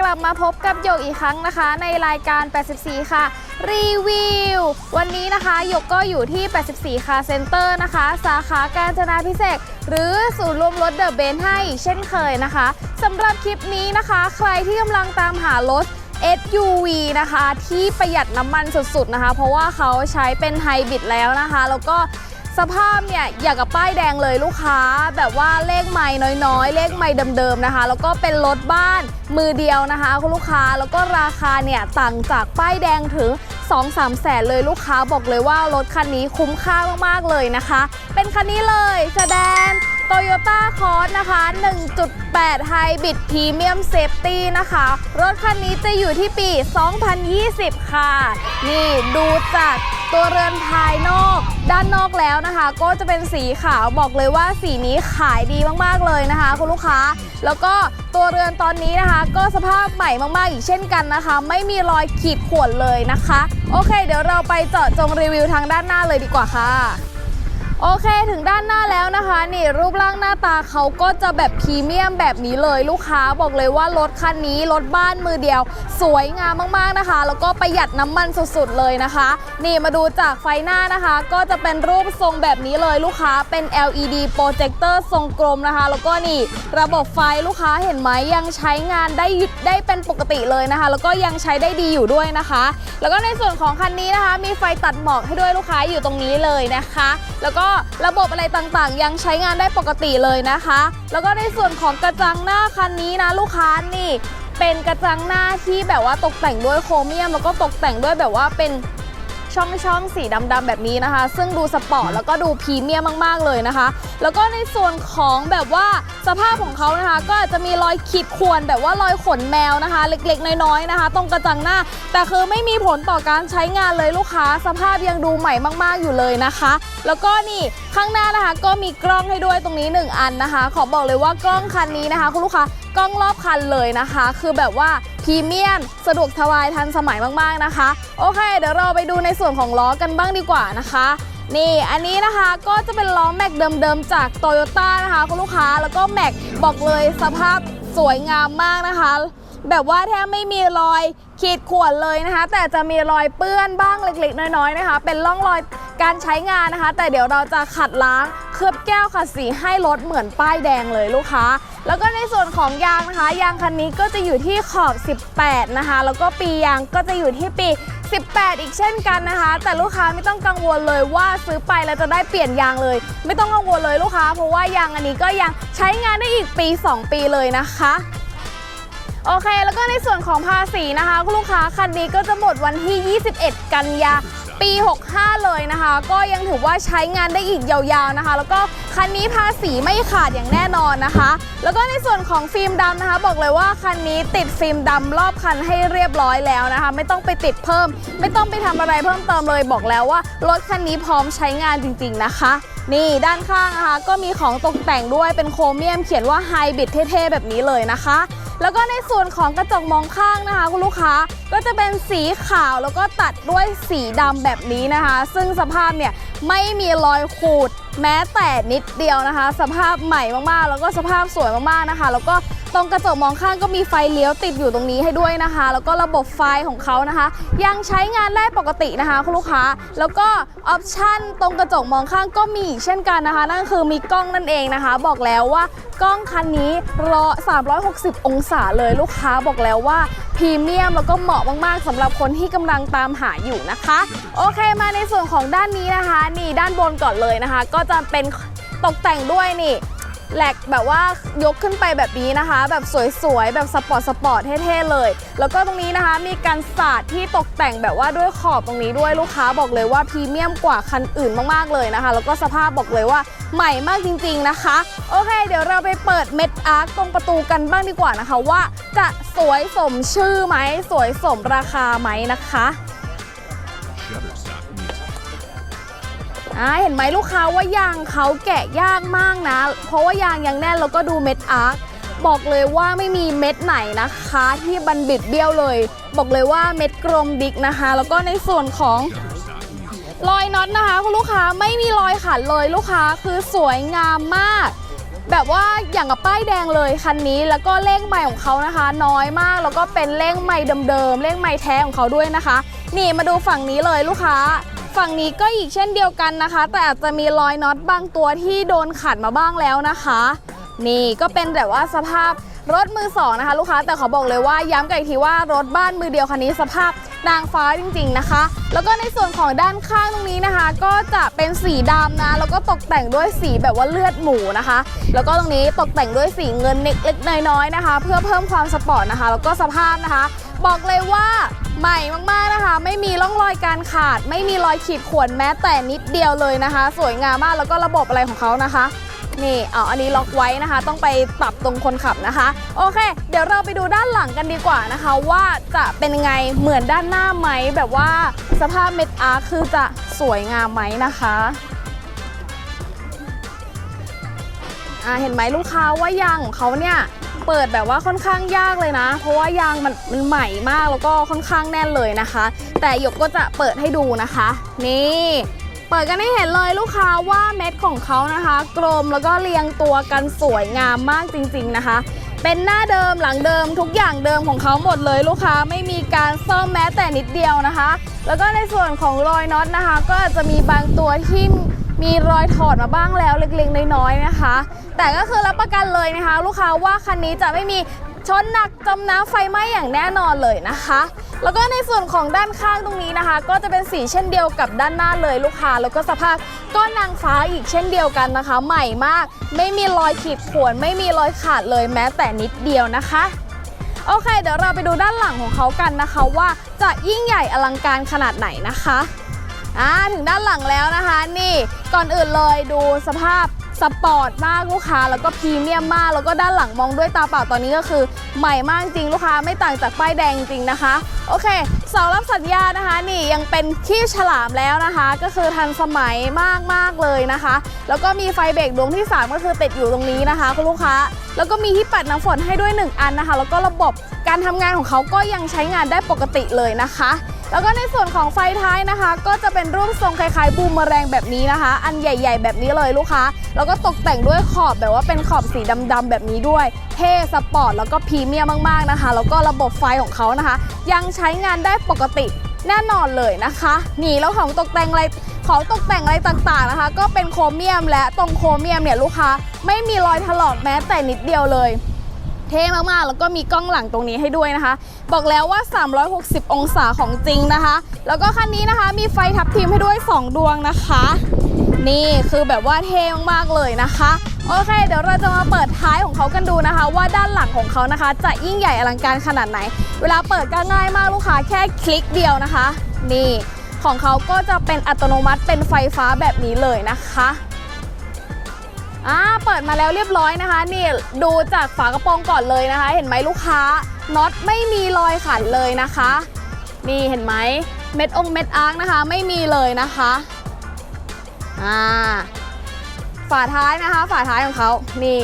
กลับมาพบกับหยกอีกครั้งนะคะ ในรายการ 84 ค่ะ รีวิว วันนี้นะคะหยกก็อยู่ที่ 84 ค่ะเซ็นเตอร์นะคะ สาขาการจนาพิเศษ หรือศูนย์รวมรถเดอะเบนให้เช่นเคยนะคะสำหรับคลิปนี้นะคะ ใครที่กำลังตามหารถ SUV นะคะ ที่ประหยัดน้ำมันสุดๆนะคะ เพราะว่าเขาใช้เป็นไฮบริดแล้วนะคะ แล้วก็ สภาพเนี่ยอย่างกับป้ายแดงเลยลูกค้า แบบว่าเลขไม่น้อยๆ เลขไม่เดิมๆนะคะ แล้วก็เป็นรถบ้านมือเดียวนะคะ คุณลูกค้าแล้วก็ราคาเนี่ยต่างจากป้ายแดงถึง2-3แสนเลยลูกค้าบอกเลยว่ารถคันนี้คุ้มค่ามากๆเลยนะคะ เป็นคันนี้เลยแสดง Toyota c o r s นะคะ 1.8 Hybrid Premium Safety นะคะ รถคันนี้จะอยู่ที่ปี 2020 ค่ะ นี่ดูจากตัวเรือนภายนอก ด้านนอกแล้วนะคะ ก็จะเป็นสีขาวบอกเลยว่าสีนี้ขายดีมากๆเลยนะคะ คุณลูกค้า แล้วก็ตัวเรือนตอนนี้นะคะ ก็สภาพใหม่มากๆอีกเช่นกันนะคะ ไม่มีรอยขีดข่วนเลยนะคะ โอเค เดี๋ยวเราไปเจาะจงรีวิวทางด้านหน้าเลยดีกว่าค่ะ โอเคถึงด้านหน้าแล้วนะคะ นี่รูปร่างหน้าตาเขาก็จะแบบพรีเมียมแบบนี้เลยลูกค้าบอกเลยว่ารถคันนี้รถบ้านมือเดียว สวยงามมากๆนะคะ แล้วก็ประหยัดน้ำมันสุดๆเลยนะคะ นี่มาดูจากไฟหน้านะคะ ก็จะเป็นรูปทรงแบบนี้เลยลูกค้าเป็น LED โปรเจคเตอร์ทรงกลมนะคะ แล้วก็นี่ระบบไฟลูกค้าเห็นไหมยังใช้งานได้ได้เป็นปกติเลยนะคะ แล้วก็ยังใช้ได้ดีอยู่ด้วยนะคะ แล้วก็ในส่วนของคันนี้นะคะ มีไฟตัดหมอกให้ด้วยลูกค้าอยู่ตรงนี้เลยนะคะ แล้วก็ระบบอะไรต่างๆ ยังใช้งานได้ปกติเลยนะคะ แล้วก็ในส่วนของกระจังหน้าคันนี้นะลูกค้านี่ เป็นกระจังหน้าที่แบบว่าตกแต่งด้วยโครเมียมแล้วก็ตกแต่งด้วยแบบว่าเป็น ช่องช่องๆสีดำๆแบบนี้นะคะ ซึ่งดูสปอร์ตแล้วก็ดูพรีเมียมมากๆเลยนะคะ แล้วก็ในส่วนของแบบว่าสภาพของเขานะคะ ก็อาจจะมีรอยขีดข่วนแบบว่ารอยขนแมวนะคะ เล็กๆ น้อยๆนะคะ ตรงกระจังหน้า แต่คือไม่มีผลต่อการใช้งานเลยลูกค้า สภาพยังดูใหม่มาก ๆอยู่เลยนะคะ แล้วก็นี่ข้างหน้านะคะก็มีกล้องให้ด้วยตรงนี้ 1 อันนะคะ ขอบอกเลยว่ากล้องคันนี้นะคะ คุณลูกค้ากล้องรอบคันเลยนะคะ คือแบบว่า พรีเมียม สะดวกสบายทันสมัยมากๆนะคะ โอเค เดี๋ยวเราไปดูในส่วนของล้อกันบ้างดีกว่านะคะ นี่อันนี้นะคะก็จะเป็นล้อแม็กเดิมๆจากโตโยต้นะคะคุณลูกค้าแล้วก็แม็กบอกเลยสภาพสวยงามมากนะคะ แบบว่าแทบไม่มีรอยขีดข่วนเลยนะคะ แต่จะมีรอยเปื้อนบ้างเล็กๆ น้อยๆนะคะ เป็นร่องรอยการใช้งานนะคะ แต่เดี๋ยวเราจะขัดล้างเคลือบแก้วขัดสีให้รถเหมือนป้ายแดงเลยลูกค้า แล้วก็ในส่วนของยางนะคะ ยางคันนี้ก็จะอยู่ที่ขอบ 18 นะคะ แล้วก็ปียางก็จะอยู่ที่ปี18 อีกเช่นกันนะคะ แต่ลูกค้าไม่ต้องกังวลเลยว่าซื้อไปแล้วจะได้เปลี่ยนยางเลย ไม่ต้องกังวลเลยลูกค้า เพราะว่ายางอันนี้ก็ยังใช้งานได้อีกปี 2 ปีเลยนะคะ โอเค แล้วก็ในส่วนของภาษีนะคะคุณลูกค้าคันนี้ก็จะหมดวันที่ 21 กันยาปี 65 เลยนะคะ ก็ยังถือว่าใช้งานได้อีกยาวๆนะคะ แล้วก็คันนี้ภาษีไม่ขาดอย่างแน่นอนนะคะ แล้วก็ในส่วนของฟิล์มดำนะคะ บอกเลยว่าคันนี้ติดฟิล์มดำรอบคันให้เรียบร้อยแล้วนะคะ ไม่ต้องไปติดเพิ่ม ไม่ต้องไปทำอะไรเพิ่มเติมเลยบอกแล้วว่ารถคันนี้พร้อมใช้งานจริง ๆนะคะ นี่ด้านข้างนะคะก็มีของตกแต่งด้วยเป็นโครเมียมเขียนว่าไฮบริดเท่ๆแบบนี้เลยนะคะ แล้วก็ในส่วนของกระจกมองข้างนะคะคุณลูกค้าก็จะเป็นสีขาวแล้วก็ตัดด้วยสีดำแบบนี้นะคะ ซึ่งสภาพเนี่ยไม่มีรอยขูดแม้แต่นิดเดียวนะคะ สภาพใหม่มากๆ แล้วก็สภาพสวยมากๆนะคะ แล้วก็ ตรงกระจกมองข้างก็มีไฟเลี้ยวติดอยู่ตรงนี้ให้ด้วยนะคะ แล้วก็ระบบไฟของเขานะคะ ยังใช้งานได้ปกตินะคะคุณลูกค้า แล้วก็ออปชั่นตรงกระจกมองข้างก็มีเช่นกันนะคะ นั่นคือมีกล้องนั่นเองนะคะ บอกแล้วว่ากล้องคันนี้รอ 360 องศาเลยลูกค้าบอกแล้วว่าพรีเมียมแล้วก็เหมาะมากๆสำหรับคนที่กำลังตามหาอยู่นะคะ โอเคมาในส่วนของด้านนี้นะคะ นี่ด้านบนก่อนเลยนะคะ ก็จะเป็นตกแต่งด้วยนี่ แหลกแบบว่ายกขึ้นไปแบบนี้นะคะ แบบสวยๆ แบบสปอร์ตสปอร์ตเท่ๆเลย แล้วก็ตรงนี้นะคะมีการสาดที่ตกแต่งแบบว่าด้วยขอบตรงนี้ด้วยลูกค้าบอกเลยว่าพรีเมียมกว่าคันอื่นมากๆเลยนะคะ แล้วก็สภาพบอกเลยว่าใหม่มากจริงๆนะคะ โอเค เดี๋ยวเราไปเปิดเม็ดอาร์ตตรงประตูกันบ้างดีกว่านะคะ ว่าจะสวยสมชื่อไหมสวยสมราคาไหมนะคะ อ่าเห็นไหมลูกค้าว่ายางเขาแกะยากมากนะ เพราะว่ายางยังแน่นแล้วก็ดูเม็ดอาร์คบอกเลยว่าไม่มีเม็ดไหนนะคะ ที่บันบิดเบี้ยวเลย บอกเลยว่าเม็ดกลมดิกนะคะ แล้วก็ในส่วนของรอยน็อตนะคะคุณลูกค้าไม่มีรอยขัดเลยลูกค้าคือสวยงามมาก แบบว่าอย่างกับป้ายแดงเลยคันนี้แล้วก็เลขใหม่ของเขานะคะ น้อยมากแล้วก็เป็นเลขใหม่เดิมๆเลขใหม่แท้ของเขาด้วยนะคะ นี่มาดูฝั่งนี้เลยลูกค้า ฝั่งนี้ก็อีกเช่นเดียวกันนะคะ แต่อาจจะมีรอยน็อตบางตัวที่โดนขัดมาบ้างแล้วนะคะ นี่ก็เป็นแบบว่าสภาพรถมือสองนะคะ ลูกค้าแต่ขอบอกเลยว่าย้ำกันอีกทีว่ารถบ้านมือเดียวคันนี้สภาพนางฟ้าจริงๆนะคะ แล้วก็ในส่วนของด้านข้างตรงนี้นะคะ ก็จะเป็นสีดำนะ แล้วก็ตกแต่งด้วยสีแบบว่าเลือดหมูนะคะ แล้วก็ตรงนี้ตกแต่งด้วยสีเงินเล็กๆน้อยๆนะคะ เพื่อเพิ่มความสปอร์ตนะคะ แล้วก็สภาพนะคะ บอกเลยว่าใหม่มากๆนะคะ ไม่มีร่องรอยการขาด ไม่มีรอยขีดข่วนแม้แต่นิดเดียวเลยนะคะ สวยงามมากแล้วก็ระบบอะไรของเขานะคะนี่เอาอันนี้ล็อกไว้นะคะ ต้องไปปรับตรงคนขับนะคะ โอเค เดี๋ยวเราไปดูด้านหลังกันดีกว่านะคะ ว่าจะเป็นยังไงเหมือนด้านหน้าไหม แบบว่าสภาพเม็ดอาร์คือจะสวยงามไหมนะคะอ่าเห็นไหมลูกค้าว่ายางของเขาเนี่ย เปิดแบบว่าค่อนข้างยากเลยนะ เพราะว่ายางมันมันใหม่มากแล้วก็ค่อนข้างแน่นเลยนะคะ แต่หยกก็จะเปิดให้ดูนะคะ นี่เปิดกันให้เห็นเลยลูกค้าว่าเม็ดของเขานะคะ กลมแล้วก็เรียงตัวกันสวยงามมากจริง ๆนะคะ เป็นหน้าเดิมหลังเดิมทุกอย่างเดิมของเขาหมดเลยลูกค้าไม่มีการซ่อมแม้แต่นิดเดียวนะคะ แล้วก็ในส่วนของรอยน็อตนะคะ ก็จะมีบางตัวที่ มีรอยถอดมาบ้างแล้วเล็กๆน้อยๆนะคะ แต่ก็คือรับประกันเลยนะคะ ลูกค้าว่าคันนี้จะไม่มีชนหนักจมน้ำไฟไหม้อย่างแน่นอนเลยนะคะ แล้วก็ในส่วนของด้านข้างตรงนี้นะคะ ก็จะเป็นสีเช่นเดียวกับด้านหน้าเลยลูกค้า แล้วก็สภาพก็นางฟ้าอีกเช่นเดียวกันนะคะ ใหม่มาก ไม่มีรอยขีดข่วน ไม่มีรอยขาดเลยแม้แต่นิดเดียวนะคะโอเค เดี๋ยวเราไปดูด้านหลังของเขากันนะคะ ว่าจะยิ่งใหญ่อลังการขนาดไหนนะคะ อ่าถึงด้านหลังแล้วนะคะ นี่ก่อนอื่นเลยดูสภาพสปอร์ตมากลูกค้า แล้วก็พรีเมียมมาก แล้วก็ด้านหลังมองด้วยตาเปล่าตอนนี้ก็คือ ใหม่มากจริงลูกค้าไม่ต่างจากป้ายแดงจริงนะคะ โอเคเสารับสัญญาณนะคะ นี่ยังเป็นขี้ฉลามแล้วนะคะ ก็คือทันสมัยมากๆเลยนะคะ แล้วก็มีไฟเบรกดวงที่ 3 ก็คือติดอยู่ตรงนี้นะคะ คุณลูกค้า แล้วก็มีที่ปัดน้ำฝนให้ด้วย 1 อันนะคะ แล้วก็ระบบการทำงานของเขาก็ยังใช้งานได้ปกติเลยนะคะ แล้วก็ในส่วนของไฟท้ายนะคะ ก็จะเป็นรูปทรงคล้ายๆบูมเมอแรงแบบนี้นะคะ อันใหญ่ ๆ แบบนี้เลยลูกค้า แล้วก็ตกแต่งด้วยขอบแบบว่าเป็นขอบสีดำๆแบบนี้ด้วย เท่สปอร์ตแล้วก็พรีเมียมมากๆนะคะ แล้วก็ระบบไฟของเขานะคะ ยังใช้งานได้ปกติแน่นอนเลยนะคะนี่แล้วของตกแต่งอะไรของตกแต่งอะไรต่างๆนะคะ ก็เป็นโครเมียมและตรงโครเมียมเนี่ยลูกค้าไม่มีรอยถลอกแม้แต่นิดเดียวเลย เท่มากๆ แล้วก็มีกล้องหลังตรงนี้ให้ด้วยนะคะ บอกแล้วว่า 360 องศาของจริงนะคะ แล้วก็คันนี้นะคะมีไฟทับทิมให้ด้วย 2 ดวงนะคะ นี่คือแบบว่าเท่มากๆเลยนะคะโอเค เดี๋ยวเราจะมาเปิดท้ายของเขากันดูนะคะ ว่าด้านหลังของเขานะคะ จะยิ่งใหญ่อลังการขนาดไหน เวลาเปิดก็ง่ายมากลูกค้าแค่คลิกเดียวนะคะ นี่ของเขาก็จะเป็นอัตโนมัติเป็นไฟฟ้าแบบนี้เลยนะคะ อ่าเปิดมาแล้วเรียบร้อยนะคะ นี่ดูจากฝากระโปรงก่อนเลยนะคะ เห็นไหมลูกค้าน็อตไม่มีรอยขันเลยนะคะ นี่เห็นไหมเม็ดองเม็ดอาร์คนะคะ ไม่มีเลยนะคะอ่าฝาท้ายนะคะ ฝาท้ายของเขานี่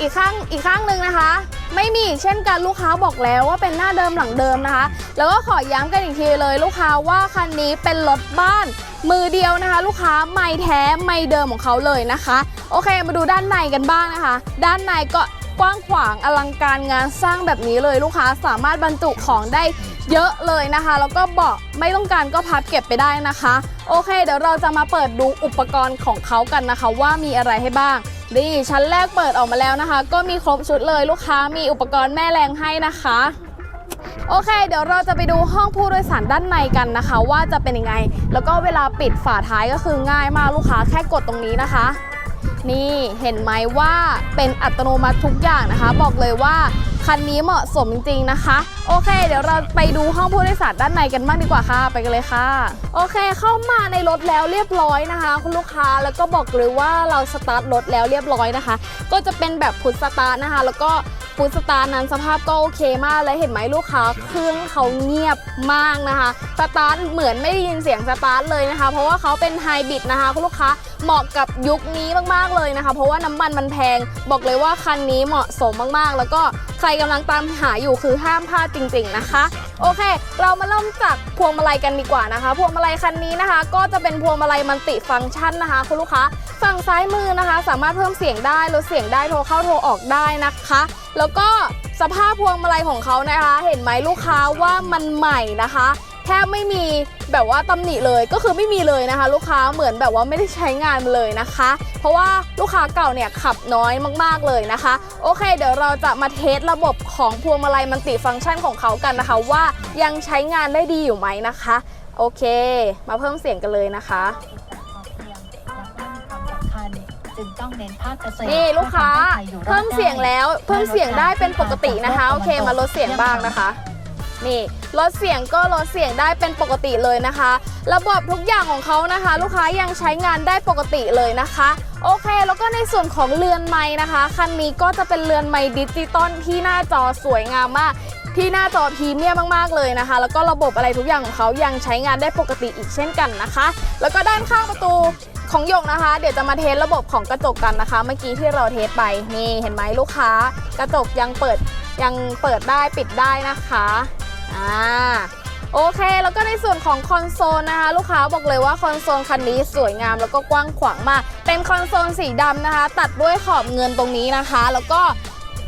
อีกข้างอีกข้างหนึ่งนะคะ ไม่มีเช่นกันลูกค้าบอกแล้วว่าเป็นหน้าเดิมหลังเดิมนะคะ แล้วก็ขอย้ำกันอีกทีเลยลูกค้าว่าคันนี้เป็นรถบ้าน มือเดียวนะคะ ลูกค้าไม่แท้ไม่เดิมของเขาเลยนะคะ โอเคมาดูด้านในกันบ้างนะคะ ด้านในก็กว้างขวางอลังการงานสร้างแบบนี้เลยลูกค้าสามารถบรรจุของได้เยอะเลยนะคะ แล้วก็เบาะไม่ต้องการก็พับเก็บไปได้นะคะ โอเค เดี๋ยวเราจะมาเปิดดูอุปกรณ์ของเขากันนะคะ ว่ามีอะไรให้บ้างนี่ชั้นแรกเปิดออกมาแล้วนะคะ ก็มีครบชุดเลยลูกค้ามีอุปกรณ์แม่แรงให้นะคะ โอเค เดี๋ยวเราจะไปดูห้องผู้โดยสารด้านในกันนะคะ ว่าจะเป็นยังไง แล้วก็เวลาปิดฝาท้ายก็คือง่ายมากลูกค้าแค่กดตรงนี้นะคะ นี่เห็นไหมว่าเป็นอัตโนมัติทุกอย่างนะคะ บอกเลยว่าคันนี้เหมาะสมจริงๆนะคะ โอเค เดี๋ยวเราไปดูห้องผู้โดยสารด้านในกันบ้างดีกว่าค่ะ ไปกันเลยค่ะ โอเคเข้ามาในรถแล้วเรียบร้อยนะคะ คุณลูกค้าแล้วก็บอกเลยว่าเราสตาร์ทรถแล้วเรียบร้อยนะคะ ก็จะเป็นแบบพุทสตาร์ทนะคะ แล้วก็ พุทสตาร์นั้นสภาพก็โอเคมากเลยเห็นไหมลูกค้าเครื่องเขาเงียบมากนะคะสตาร์ทเหมือนไม่ได้ยินเสียงสตาร์ทเลยนะคะ เพราะว่าเขาเป็นไฮบริดนะคะคุณลูกค้าเหมาะกับยุคนี้มากๆเลยนะคะ เพราะว่าน้ำมันมันแพง บอกเลยว่าคันนี้เหมาะสมมากๆ แล้วก็ใครกำลังตามหาอยู่คือห้ามพลาดจริง ๆนะคะ โอเค เรามาเริ่มจากพวงมาลัยกันดีกว่านะคะ พวงมาลัยคันนี้นะคะ ก็จะเป็นพวงมาลัยมัลติฟังก์ชันนะคะ คุณลูกค้าฝั่งซ้ายมือนะคะ สามารถเพิ่มเสียงได้ลดเสียงได้โทรเข้าโทรออกได้นะคะ แล้วก็สภาพพวงมาลัยของเขานะคะ เห็นไหมลูกค้าว่ามันใหม่นะคะ แทบไม่มีแบบว่าตำหนิเลยก็คือไม่มีเลยนะคะ ลูกค้าเหมือนแบบว่าไม่ได้ใช้งานมาเลยนะคะ เพราะว่าลูกค้าเก่าเนี่ยขับน้อยมากๆเลยนะคะ โอเค เดี๋ยวเราจะมาเทสระบบของพวงมาลัยมันติฟังก์ชันของเขากันนะคะ ว่ายังใช้งานได้ดีอยู่ไหมนะคะ โอเค มาเพิ่มเสียงกันเลยนะคะจึงต้องเน้นภาคเกษตรนี่ลูกค้าเพิ่มเสียงแล้วเพิ่มเสียงได้เป็นปกตินะคะ โอเคมาลดเสียงบ้างนะคะ นี่ลดเสียงก็ลดเสียงได้เป็นปกติเลยนะคะ ระบบทุกอย่างของเขานะคะ ลูกค้ายังใช้งานได้ปกติเลยนะคะ โอเค แล้วก็ในส่วนของเรือนไม้นะคะคันนี้ก็จะเป็นเรือนไม้ดิจิตอลที่หน้าจอสวยงามมาก ที่หน้าจอพรีเมียมมากๆเลยนะคะ แล้วก็ระบบอะไรทุกอย่างของเขายังใช้งานได้ปกติอีกเช่นกันนะคะ แล้วก็ด้านข้างประตูของหยกนะคะ เดี๋ยวจะมาเทสระบบของกระจกกันนะคะ เมื่อกี้ที่เราเทสไปนี่เห็นไหมลูกค้า กระจกยังเปิดยังเปิดได้ปิดได้นะคะ อ่าโอเค แล้วก็ในส่วนของคอนโซลนะคะ ลูกค้าบอกเลยว่าคอนโซลคันนี้สวยงามแล้วก็กว้างขวางมาก เป็นคอนโซลสีดำนะคะ ตัดด้วยขอบเงินตรงนี้นะคะ แล้วก็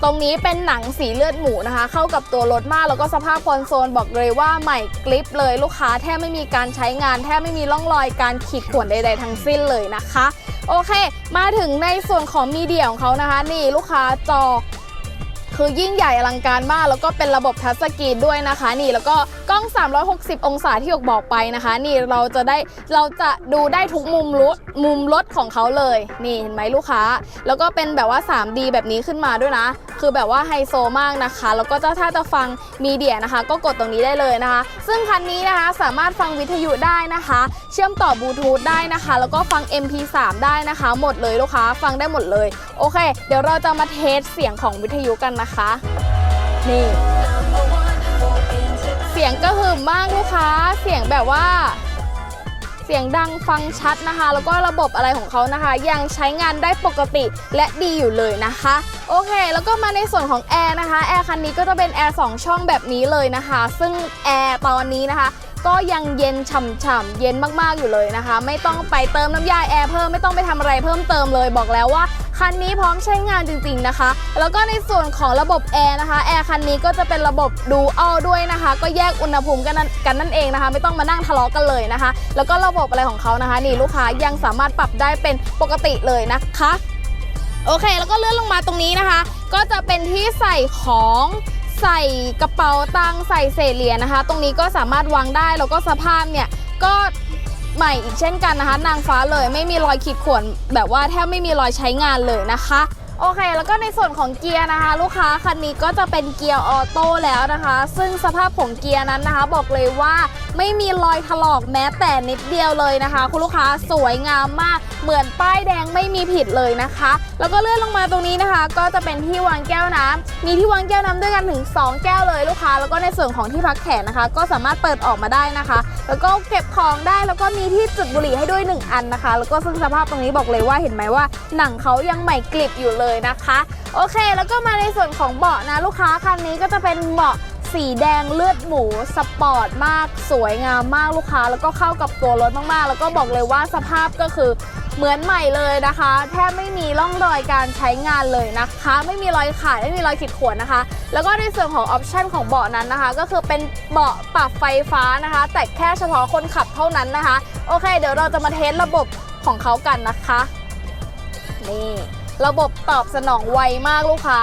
ตรงนี้เป็นหนังสีเลือดหมูนะคะ เข้ากับตัวรถมากแล้วก็สภาพคอนโซลบอกเลยว่าใหม่กลิปเลยลูกค้าแทบไม่มีการใช้งานแทบไม่มีร่องรอยการขีดข่วนใด ๆ ทั้งสิ้นเลยนะคะ โอเค มาถึงในส่วนของมีเดียของเขานะคะ นี่ลูกค้าจอ คือยิ่งใหญ่อลังการมาก แล้วก็เป็นระบบทัชสกรีนด้วยนะคะ นี่แล้วก็กล้อง 360 องศาที่ยกบอกไปนะคะ นี่เราจะได้เราจะดูได้ทุกมุมรถมุมรถของเขาเลย นี่เห็นไหมลูกค้า แล้วก็เป็นแบบว่า 3D แบบนี้ขึ้นมาด้วยนะ คือแบบว่าไฮโซมากนะคะ แล้วก็ถ้าจะฟังมีเดียนะคะ ก็กดตรงนี้ได้เลยนะคะ ซึ่งคันนี้นะคะสามารถฟังวิทยุได้นะคะ เชื่อมต่อบลูทูธได้นะคะ แล้วก็ฟัง MP3 ได้นะคะ หมดเลยลูกค้าฟังได้หมดเลย โอเค เดี๋ยวเราจะมาเทสเสียงของวิทยุกันนะคะ นี่ เสียงก็หึมมากลูกค้า เสียงแบบว่า เสียงดังฟังชัดนะคะ แล้วก็ระบบอะไรของเขานะคะ ยังใช้งานได้ปกติและดีอยู่เลยนะคะ โอเค แล้วก็มาในส่วนของแอร์นะคะ แอร์คันนี้ก็จะเป็นแอร์2ช่องแบบนี้เลยนะคะ ซึ่งแอร์ตอนนี้นะคะ ก็ยังเย็นฉ่ำๆ เย็นมากๆอยู่เลยนะคะ ไม่ต้องไปเติมน้ำยาแอร์เพิ่มไม่ต้องไปทำอะไรเพิ่มเติมเลยบอกแล้วว่าคันนี้พร้อมใช้งานจริงๆนะคะ แล้วก็ในส่วนของระบบแอร์นะคะ แอร์คันนี้ก็จะเป็นระบบดูอัลด้วยนะคะ ก็แยกอุณหภูมิกันกันนั่นเองนะคะ ไม่ต้องมานั่งทะเลาะกันเลยนะคะ แล้วก็ระบบอะไรของเขานะคะ นี่ลูกค้ายังสามารถปรับได้เป็นปกติเลยนะคะ โอเค แล้วก็เลื่อนลงมาตรงนี้นะคะ ก็จะเป็นที่ใส่ของ ใส่กระเป๋าตังค์ใส่เศษเหรียญนะคะ ตรงนี้ก็สามารถวางได้แล้วก็สภาพเนี่ยก็ใหม่อีกเช่นกันนะคะ นางฟ้าเลยไม่มีรอยขีดข่วนแบบว่าแทบไม่มีรอยใช้งานเลยนะคะโอเค แล้วก็ในส่วนของเกียร์นะคะ ลูกค้าคันนี้ก็จะเป็นเกียร์ออโต้แล้วนะคะ ซึ่งสภาพของเกียร์นั้นนะคะ บอกเลยว่า ไม่มีรอยถลอกแม้แต่นิดเดียวเลยนะคะ คุณลูกค้าสวยงามมาก เหมือนป้ายแดงไม่มีผิดเลยนะคะ แล้วก็เลื่อนลงมาตรงนี้นะคะ ก็จะเป็นที่วางแก้วน้ำมีที่วางแก้วน้ำด้วยกันถึง 2 แก้วเลยลูกค้า แล้วก็ในส่วนของที่พักแขนนะคะ ก็สามารถเปิดออกมาได้นะคะ แล้วก็เก็บของได้แล้วก็มีที่จุดบุหรี่ให้ด้วย 1 อันนะคะ แล้วก็ซึ่งสภาพตรงนี้บอกเลยว่าเห็นไหมว่า หนังเขายังใหม่กลิบอยู่เลยนะคะ โอเค แล้วก็มาในส่วนของเบาะนะลูกค้าคันนี้ก็จะเป็นเบาะ สีแดงเลือดหมูสปอร์ตมาก สวยงามมากลูกค้า แล้วก็เข้ากับตัวรถมากๆ แล้วก็บอกเลยว่าสภาพก็คือเหมือนใหม่เลยนะคะ แทบไม่มีร่องรอยการใช้งานเลยนะคะ ไม่มีรอยขาดไม่มีรอยขีดข่วนนะคะ แล้วก็ในส่วนของออปชันของเบาะนั้นนะคะ ก็คือเป็นเบาะปรับไฟฟ้านะคะ แต่แค่เฉพาะคนขับเท่านั้นนะคะ โอเค เดี๋ยวเราจะมาเทสระบบของเขากันนะคะ นี่ ระบบตอบสนองไวมากลูกค้า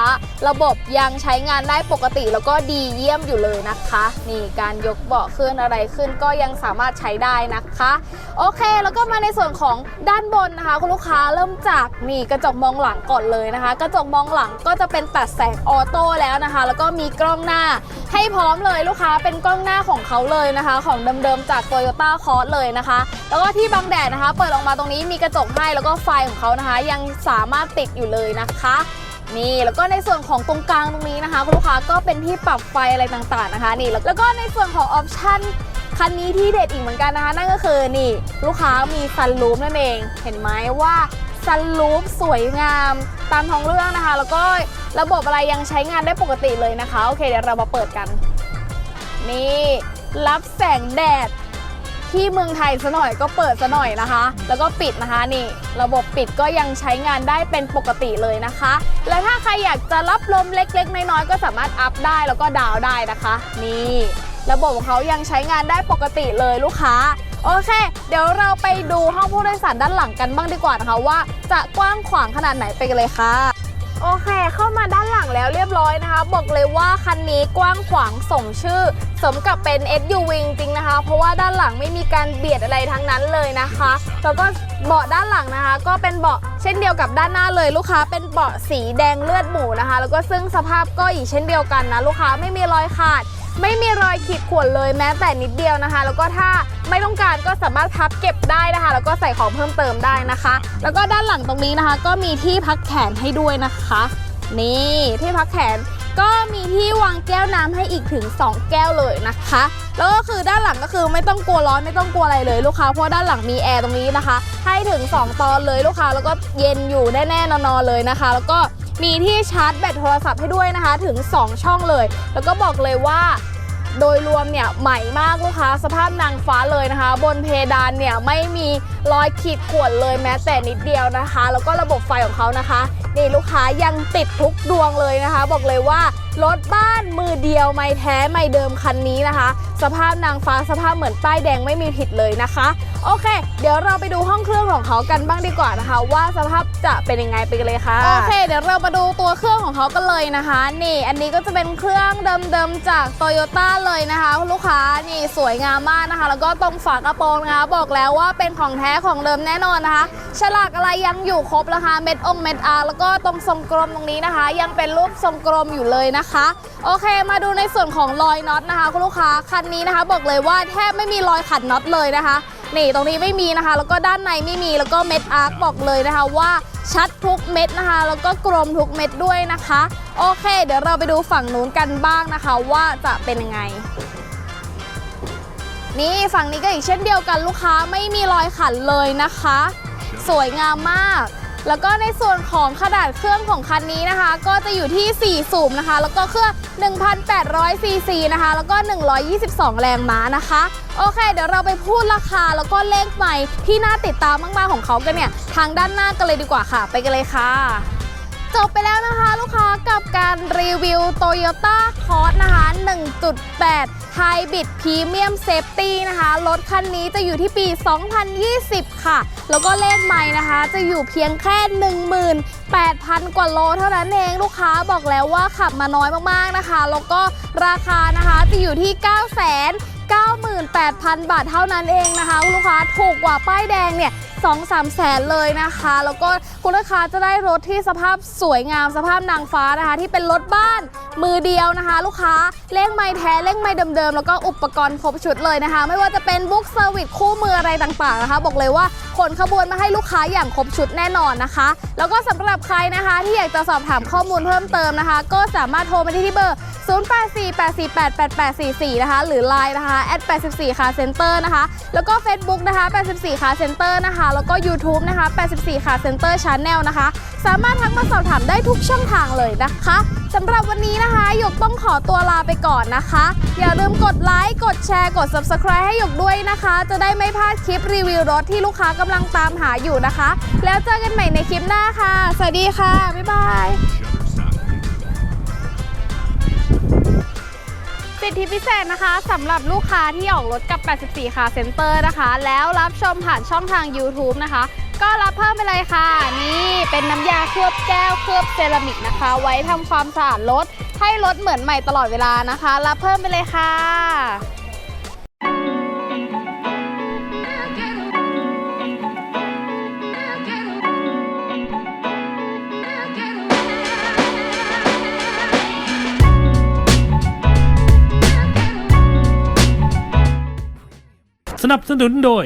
ระบบยังใช้งานได้ปกติแล้วก็ดีเยี่ยมอยู่เลยนะคะ นี่การยกเบาะขึ้นอะไรขึ้นก็ยังสามารถใช้ได้นะคะ โอเคแล้วก็มาในส่วนของด้านบนนะคะ คุณลูกค้าเริ่มจากนี่กระจกมองหลังก่อนเลยนะคะ กระจกมองหลังก็จะเป็นตัดแสงออโต้แล้วนะคะ แล้วก็มีกล้องหน้าให้พร้อมเลยลูกค้าเป็นกล้องหน้าของเขาเลยนะคะ ของเดิมๆจาก Toyota c o r s เลยนะคะ แล้วก็ที่บังแดดนะคะ เปิดออกมาตรงนี้มีกระจกให้แล้วก็ไฟของเขานะคะ ยังสามารถติดอยู่เลยนะคะ นี่แล้วก็ในส่วนของตรงกลางตรงนี้นะคะ คุณลูกค้าก็เป็นที่ปรับไฟอะไรต่างๆนะคะนี่แล้วก็ในส่วนของออปชั่นคันนี้ที่เด็ดอีกเหมือนกันนะคะ นั่นก็คือนี่ ลูกค้ามีซันรูฟนั่นเอง เห็นไหมว่าซันรูฟสวยงามตามท้องเรื่องนะคะ แล้วก็ระบบอะไรยังใช้งานได้ปกติเลยนะคะ โอเคเดี๋ยวเรามาเปิดกัน นี่ รับแสงแดด ที่เมืองไทยซะหน่อยก็เปิดซะหน่อยนะคะ แล้วก็ปิดนะคะนี่ ระบบปิดก็ยังใช้งานได้เป็นปกติเลยนะคะ แล้วถ้าใครอยากจะรับลมเล็กๆ น้อยๆก็สามารถอัพได้แล้วก็ดาวได้นะคะ นี่ ระบบของเขายังใช้งานได้ปกติเลยลูกค้าโอเค เดี๋ยวเราไปดูห้องผู้โดยสารด้านหลังกันบ้างดีกว่านะคะว่าจะกว้างขวางขนาดไหนไปกันเลยค่ะ โอเค เข้ามาด้านหลังแล้วเรียบร้อยนะคะ บอกเลยว่าคันนี้กว้างขวางสมชื่อ สมกับเป็น SUV จริงๆนะคะ เพราะว่าด้านหลังไม่มีการเบียดอะไรทั้งนั้นเลยนะคะ แล้วก็เบาะด้านหลังนะคะ ก็เป็นเบาะเช่นเดียวกับด้านหน้าเลยลูกค้า เป็นเบาะสีแดงเลือดหมูนะคะ แล้วก็ซึ่งสภาพก็อีกเช่นเดียวกันนะลูกค้าไม่มีรอยขาด ไม่มีรอยขีดข่วนเลยแม้แต่นิดเดียวนะคะ แล้วก็ถ้าไม่ต้องการก็สามารถพับเก็บได้นะคะ แล้วก็ใส่ของเพิ่มเติมได้นะคะ แล้วก็ด้านหลังตรงนี้นะคะ ก็มีที่พักแขนให้ด้วยนะคะ นี่ที่พักแขนก็มีที่วางแก้วน้ำให้อีกถึง 2 แก้วเลยนะคะ แล้วก็คือด้านหลังก็คือไม่ต้องกลัวร้อนไม่ต้องกลัวอะไรเลยลูกค้าเพราะด้านหลังมีแอร์ตรงนี้นะคะ ให้ถึง 2 ตอนเลยลูกค้าแล้วก็เย็นอยู่แน่ๆนอนๆเลยนะคะ แล้วก็ มีที่ชาร์จแบตโทรศัพท์ให้ด้วยนะคะถึง 2 ช่องเลย แล้วก็บอกเลยว่าโดยรวมเนี่ยใหม่มากลูกค้าสภาพนางฟ้าเลยนะคะ บนเพดานเนี่ยไม่มีรอยขีดข่วนเลยแม้แต่นิดเดียวนะคะ แล้วก็ระบบไฟของเขานะคะ นี่ลูกค้ายังติดทุกดวงเลยนะคะ บอกเลยว่า รถบ้านมือเดียวไม่แท้ไม่เดิมคันนี้นะคะ สภาพนางฟ้าสภาพเหมือนป้ายแดงไม่มีผิดเลยนะคะ โอเค เดี๋ยวเราไปดูห้องเครื่องของเขากันบ้างดีกว่านะคะ ว่าสภาพจะเป็นยังไงไปกันเลยค่ะโอเค เดี๋ยวเรามาดูตัวเครื่องของเขากันเลยนะคะ นี่ อันนี้ก็จะเป็นเครื่องเดิมๆจากโตโยต้าเลยนะคะ ลูกค้านี่สวยงามมากนะคะ แล้วก็ตรงฝากระโปรงนะคะ บอกแล้วว่าเป็นของแท้ของเดิมแน่นอนนะคะฉลากอะไรยังอยู่ครบนะคะเม็ดองเม็ดอาร์แล้วก็ตรงทรงกลมตรงนี้นะคะ ยังเป็นรูปทรงกลมอยู่เลยนะคะโอเคมาดูในส่วนของรอยน็อตนะคะคุณลูกค้าคันนี้นะคะบอกเลยว่าแทบไม่มีรอยขัดน็อตเลยนะคะนี่ตรงนี้ไม่มีนะคะ แล้วก็ด้านในไม่มีแล้วก็เม็ดอาร์คบอกเลยนะคะว่าชัดทุกเม็ดนะคะ แล้วก็กลมทุกเม็ดด้วยนะคะ โอเค เดี๋ยวเราไปดูฝั่งนู้นกันบ้างนะคะ ว่าจะเป็นยังไง นี่ฝั่งนี้ก็อีกเช่นเดียวกันลูกค้าไม่มีรอยขันเลยนะคะ สวยงามมาก แล้วก็ในส่วนของขนาดเครื่องของคันนี้นะคะ ก็จะอยู่ที่ 4 สูบนะคะ แล้วก็เครื่อง 1,800ซีซีนะคะ แล้วก็ 122 แรงม้านะคะ โอเค เดี๋ยวเราไปพูดราคาแล้วก็เลขใหม่ที่น่าติดตามมาก ๆ ของเขากันเนี่ย ทางด้านหน้ากันเลยดีกว่าค่ะ ไปกันเลยค่ะ จบไปแล้วนะคะลูกค้ากับการรีวิว Toyota c o r s นะคะ 1.8 Hybrid Premium Safety นะคะ รถคันนี้จะอยู่ที่ปี 2020 ค่ะ แล้วก็เลขใหม่นะคะ จะอยู่เพียงแค่ 18,000 กว่าโลเท่านั้นเองลูกค้าบอกแล้วว่าขับมาน้อยมากๆนะคะ แล้วก็ราคานะคะจะอยู่ที่9 9 8 0 0 0 บาทเท่านั้นเองนะคะ ลูกค้าถูกกว่าป้ายแดงเนี่ย 2 3แสนเลยนะคะ แล้วก็คุณลูกค้าจะได้รถที่สภาพสวยงามสภาพนางฟ้านะคะ ที่เป็นรถบ้านมือเดียวนะคะ ลูกค้าเลขไม้แท้เลขไม้เดิมๆ แล้วก็อุปกรณ์ครบชุดเลยนะคะ ไม่ว่าจะเป็นบุ๊กเซอร์วิสคู่มืออะไรต่างๆนะคะ บอกเลยว่า ขนขบวนมาให้ลูกค้าอย่างครบชุดแน่นอนนะคะ แล้วก็สำหรับใครนะคะที่อยากจะสอบถามข้อมูลเพิ่มเติมนะคะ ก็สามารถโทรมาที่ที่เบอร์ 0848488844 นะคะ หรือ Line นะคะ @84 car center นะคะ แล้วก็ Facebook นะคะ 84 car center นะคะ แล้วก็ YouTube นะคะ 84 car center channel นะคะ สามารถทักมาสอบถามได้ทุกช่องทางเลยนะคะ สำหรับวันนี้นะคะหยกต้องขอตัวลาไปก่อนนะคะ อย่าลืมกดไลค์กดแชร์กด Subscribe ให้หยกด้วยนะคะ จะได้ไม่พลาดคลิปรีวิวรถที่ลูกค้ากำลังตามหาอยู่นะคะ แล้วเจอกันใหม่ในคลิปหน้าค่ะ สวัสดีค่ะ บ๊ายบายสิทธิพิเศษนะคะสำหรับลูกค้าที่ออกรถกับ 84 ค่ะเซ็นเตอร์นะคะ แล้วรับชมผ่านช่องทาง YouTube นะคะ ก็รับเพิ่มไปเลยค่ะ นี่เป็นน้ำยาเคลือบแก้วเคลือบเซรามิกนะคะ ไว้ทำความสะอาดรถให้รถเหมือนใหม่ตลอดเวลานะคะ รับเพิ่มไปเลยค่ะสนับสนุนโดย